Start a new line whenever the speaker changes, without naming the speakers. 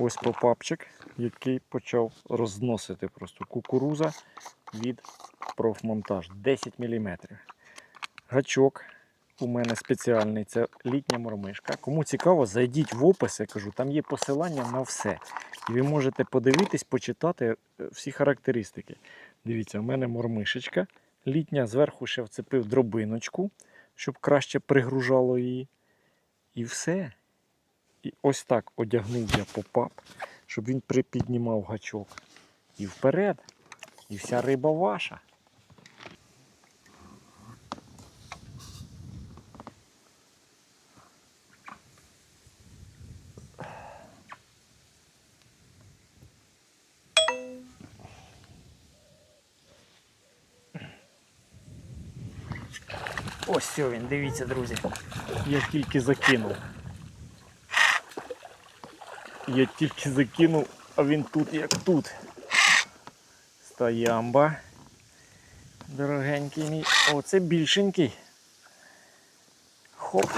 Ось попапчик, який почав розносити просто кукуруза від профмонтаж 10 мм. Гачок у мене спеціальний, це літня мормишка. Кому цікаво, зайдіть в опис, я кажу, там є посилання на все. І ви можете подивитись, почитати е, всі характеристики. Дивіться, у мене мормишечка. Літня зверху ще вцепив дробиночку, щоб краще пригружало її. І все. І ось так одягнув я попап, щоб він припіднімав гачок. І вперед. І вся риба ваша. Ось він, дивіться, друзі. Я тільки закинув. Я тільки закинув, а він тут як тут. Стоямба. Дорогенький мій. О, це більшенький. Хоп.